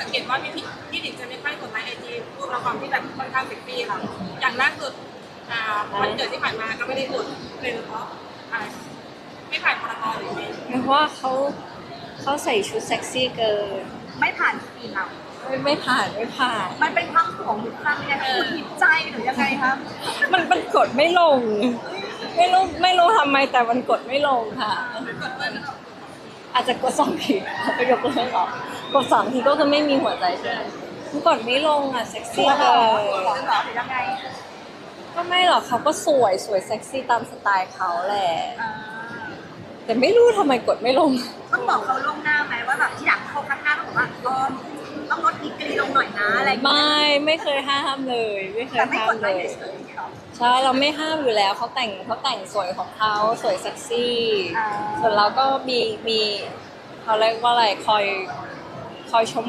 สังเกตว่าพี่ผิดพี่ผิดจะไม่ค่อยกดไลค์ไอจีรูปละครที่แบบค่อนข้างเซ็กซี่ค่ะ อย่างล่าสุดอ่าวันเกิดที่ผ่านมาก็ไม่ได้กดเป็นเพราะอะไรไม่ผ่านพรกหรือไม่เพราะว่าเขาเขาใส่ชุดเซ็กซี่เกินไม่ผ่านปีเราไม่ไม่ผ่านไม่ผ่าน มันเป็นความของหรือความยังไงคุณผิดใจหรือยังไงครับ มันมันกดไม่ลง ไม่รู้ไม่รู้ทำไมแต่มันกดไม่ลงค่ะ กดเพื่อนแล้วก็ อาจจะกดสองทีก็ยกเลิกออกกดสองทีก็คือไม่มีหัวใจใช่ไหมมันกดไม่ลงอะเซ็กซี่ตัวหเลรอยตัวหรอหรือยังไงก็ไม่หรอกเขาก็สวยสวยเซ็กซี่ตามสไตล์เขาแหละอ่าแต่ไม่รู้ทำไมกดไม่ลง ต้องบอกเขาล่วงหน้าไหมว่าแบบที่หลังเขาข้างหน้าต้องบอกว่าเออต้องลดดีกรีลงหน่อยนะอะไรอย่างเงี้ยไม่ ไม่เคยห้ามเลย ไม่เคยแต่ไม่ห้ากมดเลไลยค์เฉยๆอย่างเงี้ยหรอใช่เราไม่ห้ามอยู่แล้วเขาแต่งเขาแต่งสวยของเขาสวยเซ็กซี่อ่าส่วนเราก็มีมีเขาเรียกว่าอะไรคอยคอยชม